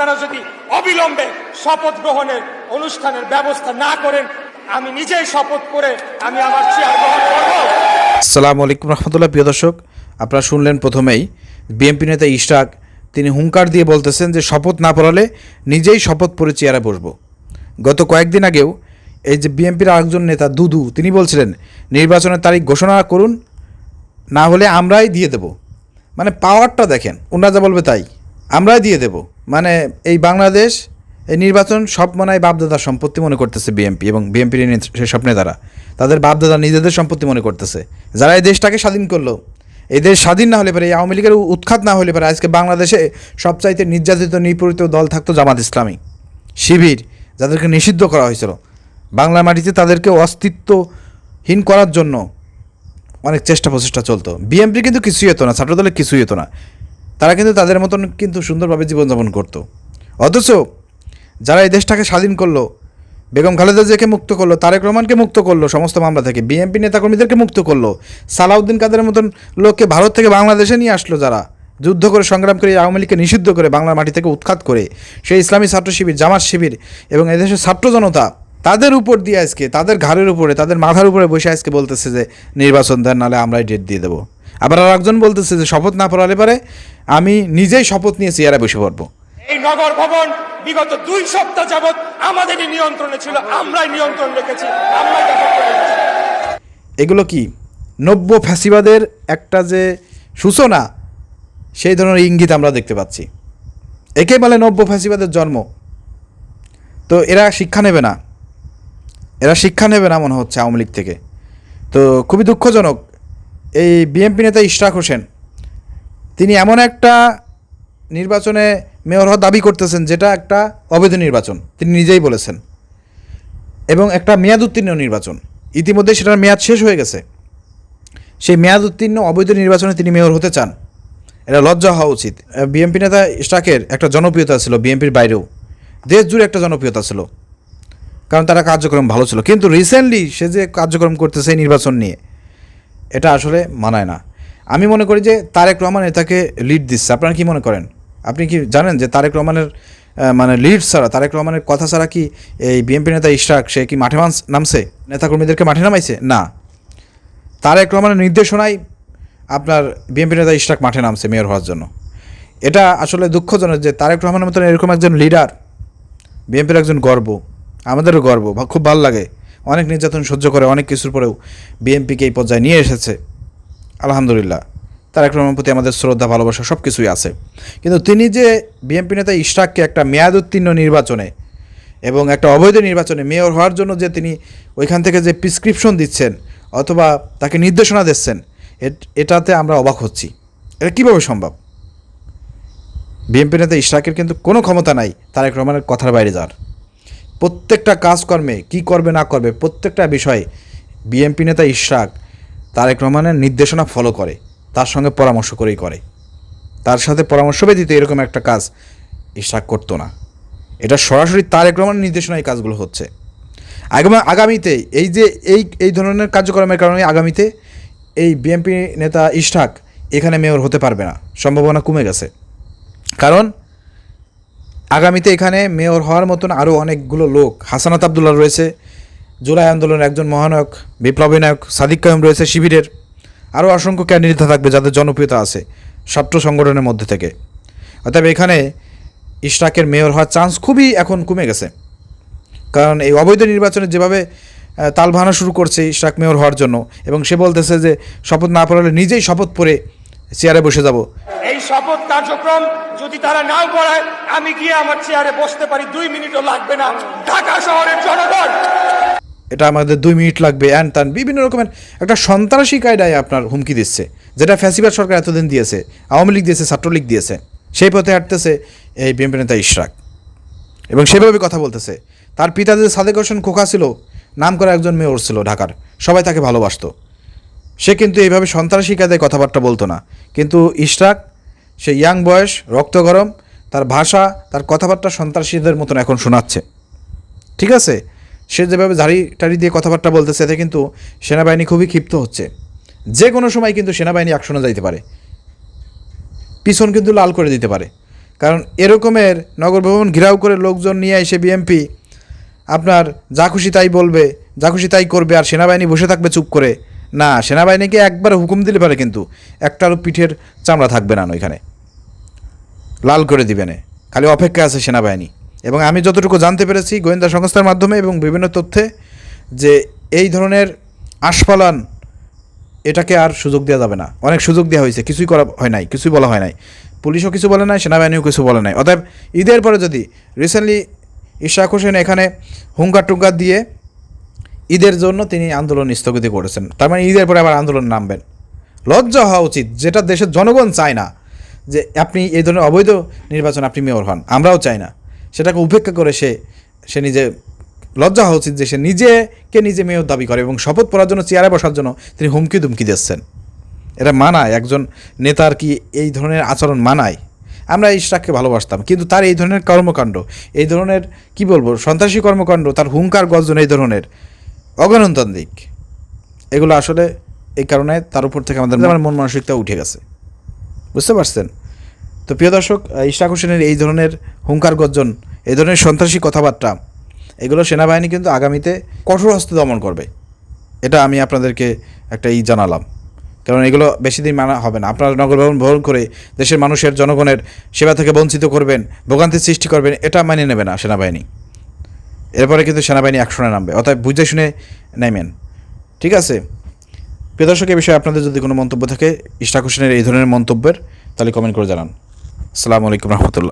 আপনারা যদি অবিলম্বে শপথ গ্রহণের অনুষ্ঠানের ব্যবস্থা না করেন, আমি নিজেই শপথ করে আমি আমার চেয়ার গ্রহণ করব। আসসালামু আলাইকুম রহমতুল্লাহ, প্রিয় দর্শক। আপনারা শুনলেন প্রথমেই বিএনপি নেতা ইশরাক। তিনি হুঙ্কার দিয়ে বলতেছেন যে, শপথ না পড়ালে নিজেই শপথ পরে চেয়ারে বসবো। গত কয়েকদিন আগেও এই যে বিএনপির আরেকজন নেতা দুদু, তিনি বলছিলেন, নির্বাচনের তারিখ ঘোষণা করুন, না হলে আমরাই দিয়ে দেব। মানে পাওয়ারটা দেখেন, ওনারা যা বলবে তাই, আমরাই দিয়ে দেব। মানে এই বাংলাদেশ, এই নির্বাচন সব মনে হয় বাপদাদার সম্পত্তি মনে করতেছে বিএনপি এবং বিএনপির স্বপ্নে নেতারা তাদের বাপদাদা নিজেদের সম্পত্তি মনে করতেছে। যারা এই দেশটাকে স্বাধীন করল, এই দেশ স্বাধীন না হলে পারে, এই আওয়ামী লীগের উৎখাত না হলে পারে, আজকে বাংলাদেশে সবচাইতে নির্যাতিত, নিপীড়িত দল থাকতো জামাত ইসলামী। শিবির, যাদেরকে নিষিদ্ধ করা হয়েছিল। বাংলা মাটিতে তাদেরকে অস্তিত্বহীন করার জন্য অনেক চেষ্টা প্রচেষ্টা চলতো। বিএনপি কিন্তু কিছুই হতো না ছাত্রদলের কিছুই হতো না। তারা কিন্তু তাদের মতন কিন্তু সুন্দরভাবে জীবনযাপন করতো। অথচ যারা এই দেশটাকে স্বাধীন করল, বেগম খালেদা জিয়াকে মুক্ত করল, তারেক রহমানকে মুক্ত করল, সমস্ত মামলা থেকে, বিএনপি নেতাকর্মীদেরকে মুক্ত করল, সালাউদ্দিন কাদের মতন লোককে ভারত থেকে বাংলাদেশে নিয়ে আসলো যারা, যুদ্ধ করে, সংগ্রাম করে, আওয়ামী লীগকে নিষিদ্ধ করে, বাংলার মাটি থেকে উৎখাত করে, সেই ইসলামী ছাত্র শিবির, জামাত শিবির এবং এদেশের ছাত্র জনতা, তাদের উপর দিয়ে আজকে, তাদের ঘাড়ের উপরে, তাদের মাথার উপরে বসে আজকে বলতেছে যে, নির্বাচন দেন নাহলে আমরাই ডেট দিয়ে দেবো। আবার আর একজন বলতেছে যে শপথ না পড়ালে পারে আমি নিজেই শপথ নিয়ে চেয়ারে বসে পড়ব। এই নগর ভবন বিগত দুই সপ্তাহ যাবৎ আমাদেরই নিয়ন্ত্রণে ছিল আমরাই নিয়ন্ত্রণ রেখেছি আমরাই। এগুলো কি? নব্য ফ্যাসিবাদের একটা যে সূচনা সেই ধরনের ইঙ্গিত আমরা দেখতে পাচ্ছি। একে বলে নব্য ফ্যাসিবাদের জন্ম। তো এরা শিক্ষা নেবে না। এরা শিক্ষা নেবে না মনে হচ্ছে আওয়ামী লীগ থেকে। তো খুবই দুঃখজনক এই বিএনপি নেতা ইশরাক হোসেন, তিনি এমন একটা নির্বাচনে মেয়র হওয়ার দাবি করতেছেন যেটা একটা অবৈধ নির্বাচন, তিনি নিজেই বলেছেন, এবং একটা মেয়াদ উত্তীর্ণ নির্বাচন। ইতিমধ্যে সেটার মেয়াদ শেষ হয়ে গেছে। সেই মেয়াদ উত্তীর্ণ অবৈধ নির্বাচনে তিনি মেয়র হতে চান। এটা লজ্জা হওয়া উচিত। বিএনপি নেতা ইশরাকের একটা জনপ্রিয়তা ছিল বিএনপির বাইরেও। দেশ জুড়ে একটা জনপ্রিয়তা ছিল। কারণ তারা কার্যক্রম ভালো ছিল। কিন্তু রিসেন্টলি সে যে কার্যক্রম করতেছে নির্বাচন নিয়ে এটা আসলে মানায় না। আমি মনে করি যে তারেক রহমান এটাকে লিড দিচ্ছে। আপনারা কি মনে করেন? আপনি কি জানেন যে তারেক রহমানের মানে লিড ছাড়া, তারেক রহমানের কথা ছাড়া কি এই বিএনপি নেতা ইশরাক, সে কি মাঠে নামছে? নেতাকর্মীদেরকে মাঠে নামাইছে? না। তারেক রহমানের নির্দেশনায় আপনার বিএনপি নেতা ইশরাক মাঠে নামছে মেয়র হওয়ার জন্য। এটা আসলে দুঃখজনক যে তারেক রহমানের মতন এরকম একজন লিডার বিএনপির একজন গর্ব, আমাদেরও গর্ব খুব ভালো লাগে। অনেক নির্যাতন সহ্য করে অনেক কিছুর পরেও বিএনপিকে এই পর্যায়ে নিয়ে এসেছে। আলহামদুলিল্লাহ, তারেক রহমানের প্রতি আমাদের শ্রদ্ধা, ভালোবাসা সব কিছুই আছে। কিন্তু তিনি যে বিএনপি নেতা ইশরাককে একটা মেয়াদ উত্তীর্ণ নির্বাচনে এবং একটা অবৈধ নির্বাচনে মেয়র হওয়ার জন্য যে তিনি ওইখান থেকে যে প্রিসক্রিপশন দিচ্ছেন অথবা তাকে নির্দেশনা দিচ্ছেন, এট- এটাতে আমরা অবাক হচ্ছি। এটা কীভাবে সম্ভব? বিএনপি নেতা ইশরাকের কিন্তু কোনো ক্ষমতা নাই তারেক রহমানের কথার বাইরে যাওয়ার। প্রত্যেকটা কাজকর্মে কি করবে, না করবে, প্রত্যেকটা বিষয়ে বিএনপি নেতা ইশরাক তারেক রহমানের নির্দেশনা ফলো করে, তার সঙ্গে পরামর্শ করেই করে। তার সাথে পরামর্শ ব্যতীত এরকম একটা কাজ ইশরাক করতো না। এটা সরাসরি তারেক রহমানের নির্দেশনায় এই কাজগুলো হচ্ছে। আগামী, আগামীতে এই যে এই এই ধরনের কার্যক্রমের কারণে আগামীতে এই বিএনপি নেতা ইশরাক এখানে মেয়র হতে পারবে না। সম্ভাবনা কমে গেছে। কারণ আগামীতে এখানে মেয়র হওয়ার মতন আরও অনেকগুলো লোক। হাসানাত আবদুল্লাহ রয়েছে, জুলাই আন্দোলনের একজন মহানায়ক, বিপ্লবী নায়ক সাদিক কায়ুম রয়েছে শিবিরের। আরও অসংখ্য ক্যান্ডিডেট থাকবে যাদের জনপ্রিয়তা আছে ছাত্র সংগঠনের মধ্যে থেকে। অর্থাৎ এখানে ইশরাকের মেয়র হওয়ার চান্স খুবই এখন কমে গেছে। কারণ এই অবৈধ নির্বাচনে যেভাবে তাল ভাঙা শুরু করছে ইশরাক মেয়র হওয়ার জন্য, এবং সে বলতেছে যে শপথ না পড়ালে নিজেই শপথ পরে চেয়ারে বসে যাব। এই শপথ কার্যক্রম যদি তারা নাও করায় আমি গিয়ে আমার চেয়ারে বসতে পারি। দুই মিনিটও লাগবে না। ঢাকা শহরের জনগণ! এটা আমাদের দুই মিনিট লাগবে। অ্যান তান বিভিন্ন রকমের একটা সন্ত্রাসী কায়দায় আপনার হুমকি দিচ্ছে। যেটা ফ্যাসিবাদ সরকার এতদিন দিয়েছে আওয়ামী লীগ দিয়েছে ছাত্রলীগ দিয়েছে। সেই পথে হাঁটতেছে এই বিএনপি নেতা ইশরাক। এবং সেভাবে কথা বলতেছে। তার পিতা যে সাদেক হোসেন খোকা ছিল নাম করা একজন মেয়র ছিল ঢাকার। সবাই তাকে ভালোবাসতো। সে কিন্তু এইভাবে সন্ত্রাসী কায়দায় কথাবার্তা বলতো না। কিন্তু ইশরাক, সে ইয়াং বয়স, রক্ত গরম, তার ভাষা, তার কথাবার্তা সন্ত্রাসীদের মতন এখন শোনাচ্ছে। ঠিক আছে? সে যেভাবে ঝাড়ি টাড়ি দিয়ে কথাবার্তা বলতেছে, এতে কিন্তু সেনাবাহিনী খুবই ক্ষিপ্ত হচ্ছে। যে কোনো সময় কিন্তু সেনাবাহিনী অ্যাকশনে যাইতে পারে। পিছন কিন্তু লাল করে দিতে পারে। কারণ এরকমের নগর ভবন ঘেরাও করে লোকজন নিয়ে এসে বিএমপি আপনার যা খুশি তাই বলবে, যা খুশি তাই করবে, আর সেনাবাহিনী বসে থাকবে চুপ করে না, সেনাবাহিনীকে একবার হুকুম দিলে পারে কিন্তু। একটারও পিঠের চামড়া থাকবে না ওইখানে। লাল করে দিবেন খালি অপেক্ষা আছে সেনাবাহিনী। এবং আমি যতটুকু জানতে পেরেছি গোয়েন্দা সংস্থার মাধ্যমে এবং বিভিন্ন তথ্যে, যে এই ধরনের আস্ফালন এটাকে আর সুযোগ দেওয়া যাবে না। অনেক সুযোগ দেওয়া হয়েছে। কিছুই করা হয় নাই, কিছুই বলা হয় নাই। পুলিশও কিছু বলে নাই, সেনাবাহিনীও কিছু বলে নাই। অতএব ঈদের পরে যদি রিসেন্টলি ইশাক হোসেন এখানে হুঙ্কার টুঙ্কার দিয়ে ঈদের জন্য তিনি আন্দোলন স্থগিত করেছেন। তার মানে ঈদের পরে আবার আন্দোলন নামবেন। লজ্জা হওয়া উচিত, যেটা দেশের জনগণ চায় না, যে আপনি এই ধরনের অবৈধ নির্বাচন আপনি মেয়র হন, আমরাও চাই না। সেটাকে উপেক্ষা করে সে সে নিজে, লজ্জা হওয়া উচিত যে সে নিজেকে নিজে মেয়র দাবি করে এবং শপথ পড়ার জন্য চেয়ারে বসার জন্য তিনি হুমকি দুমকি দিচ্ছেন। এটা মানায়, একজন নেতার কি এই ধরনের আচরণ মানায়? আমরা ইশরাককে ভালোবাসতাম, কিন্তু তার এই ধরনের কর্মকাণ্ড, এই ধরনের, কি বলব, সন্ত্রাসী কর্মকাণ্ড, তার হুঙ্কার গর্জন এই ধরনের অগণতান্ত্রিক। এগুলো আসলে এই কারণে তার উপর থেকে আমাদের মন মানসিকতা উঠে গেছে। বুঝতে পারছেন? তো প্রিয় দর্শক আহ, ইশরাক হোসেনের এই ধরনের হুঙ্কার গর্জন এই ধরনের সন্ত্রাসী কথাবার্তা এগুলো সেনাবাহিনী কিন্তু আগামীতে কঠোর হস্তে দমন করবে। এটা আমি আপনাদেরকে একটা ই জানালাম। কারণ এগুলো বেশি দিন মানা হবে না। আপনারা নগর ভবন করে দেশের মানুষের জনগণের সেবা থেকে বঞ্চিত করবেন ভোগান্তির সৃষ্টি করবেন এটা মেনে নেবে না সেনাবাহিনী। এরপরে কিন্তু সেনাবাহিনী অ্যাকশনে নামবে। অর্থাৎ বুঝে শুনে নেমেন ঠিক আছে? প্রিয় দর্শক, এ বিষয়ে আপনাদের যদি কোনো মন্তব্য থাকে ইশরাক হোসেনের এই ধরনের মন্তব্যের, তাহলে কমেন্ট করে জানান। আসসালামু আলাইকুম রহমতুল্লাহ।